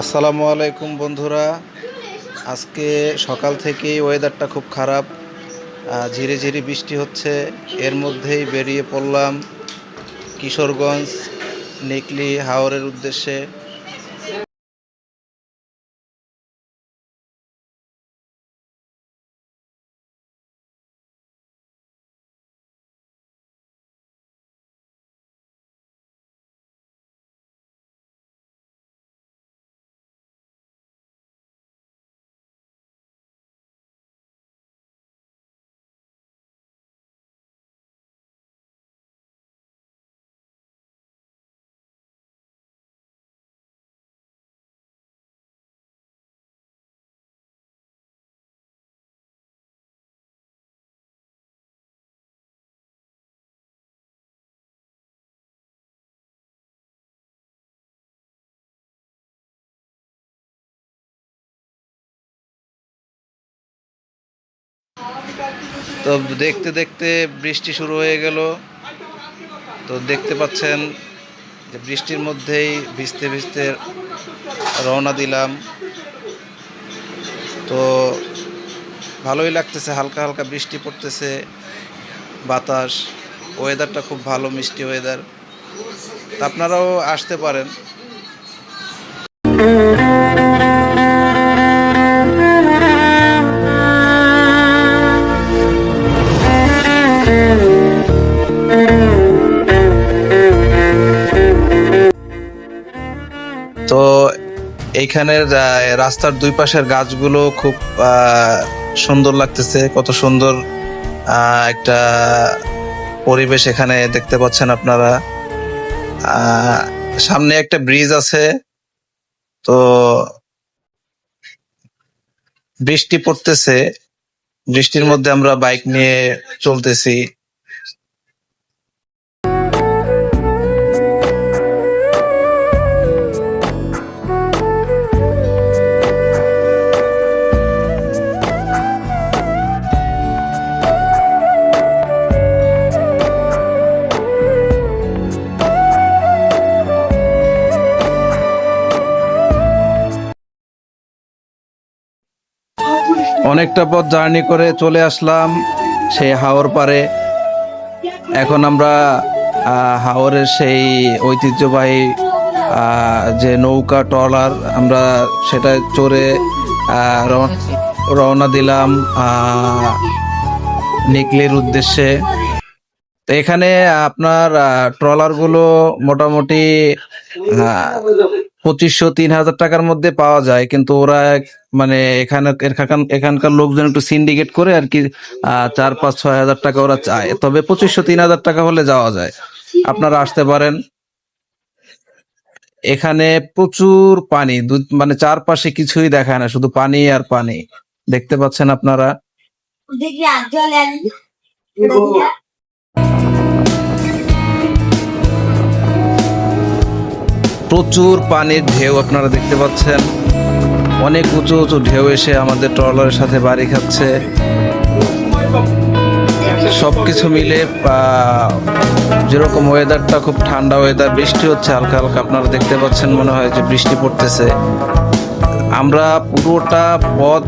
আসসালামু আলাইকুম বন্ধুরা। আজকে সকাল থেকেই ওয়েদারটা খুব খারাপ। ঝিরে ঝিরি বৃষ্টি হচ্ছে। এর মধ্যেই বেরিয়ে পড়লাম কিশোরগঞ্জ, নেকলি, হাওরের উদ্দেশ্যে। তো দেখতে দেখতে বৃষ্টি শুরু হয়ে গেল। তো দেখতে পাচ্ছেন যে বৃষ্টির মধ্যেই ভিজতে ভিজতে রওনা দিলাম। তো ভালোই লাগতেছে, হালকা হালকা বৃষ্টি পড়তেছে, বাতাস ওয়েদারটা খুব ভালো, মিষ্টি ওয়েদার আপনারাও আসতে পারেন। এইখানের রাস্তার দুই পাশের গাছগুলো খুব সুন্দর লাগতেছে। কত সুন্দর একটা পরিবেশ এখানে দেখতে পাচ্ছেন আপনারা। সামনে একটা ব্রিজ আছে। তো বৃষ্টি পড়তেছে। বৃষ্টির মধ্যে আমরা বাইক নিয়ে চলতেছি। অনেকটা পথ জার্নি করে চলে আসলাম সেই হাওর পারে এখন আমরা হাওরের সেই ঐতিহ্যবাহী যে নৌকা ট্রলার আমরা সেটা চড়ে রওনা দিলাম নিকলির উদ্দেশ্যে। তো এখানে আপনার ট্রলারগুলো মোটামুটি পঁচিশশো তিন হাজার টাকার মধ্যে পাওয়া যায় কিন্তু ওরা এক- মানে এখানে এখান- এখানকার লোকজন একটু সিন্ডিকেট করে আর কি আহ, চার পাঁচ ছয় হাজার টাকা ওরা চায়। তবে পঁচিশশো তিন হাজার টাকা হলে যাওয়া যায়। আপনারা আসতে পারেন। এখানে প্রচুর পানি দু- মানে চারপাশে কিছুই দেখায় না শুধু পানি আর পানি। দেখতে পাচ্ছেন আপনারা? প্রচুর পানির ঢেউ আপনারা দেখতে পাচ্ছেন। অনেক উঁচু উঁচু ঢেউ এসে আমাদের ট্রলারের সাথে বাড়ি খাচ্ছে। সবকিছু মিলে যেরকম ওয়েদারটা খুব ঠান্ডা ওয়েদার বৃষ্টি হচ্ছে হালকা হালকা আপনারা দেখতে পাচ্ছেন মনে হয় যে বৃষ্টি পড়তেছে। আমরা পুরোটা পথ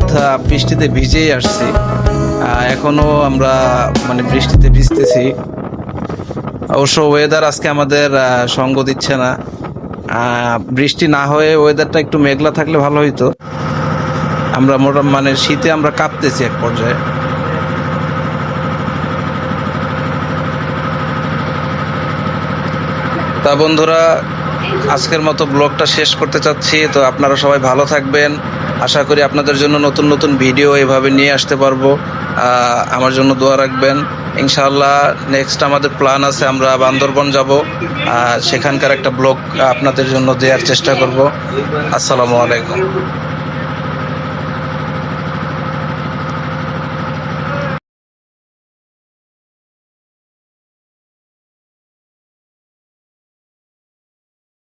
বৃষ্টিতে ভিজেই আসছি। আহ, এখনও আমরা মানে বৃষ্টিতে ভিজতেছি। অবশ্য ওয়েদার আজকে আমাদের সঙ্গ দিচ্ছে না। বৃষ্টি না হয়ে ওয়েদারটা একটু মেঘলা থাকলে ভালো হইতো। আমরা মোটা মানে শীতে আমরা কাঁপতেছি এক পর্যায়ে। তা বন্ধুরা আজকের মতো ব্লগটা শেষ করতে চাচ্ছি। তো আপনারা সবাই ভালো থাকবেন। আশা করি আপনাদের জন্য নতুন নতুন ভিডিও এভাবে নিয়ে আসতে পারব। আমার জন্য দোয়া রাখবেন। ইনশাল্লাহ নেক্সট আমাদের প্ল্যান আছে, আমরা বান্দরবন যাব। সেখানকার একটা ব্লগ আপনাদের জন্য দেওয়ার চেষ্টা করব। আসসালামু আলাইকুম।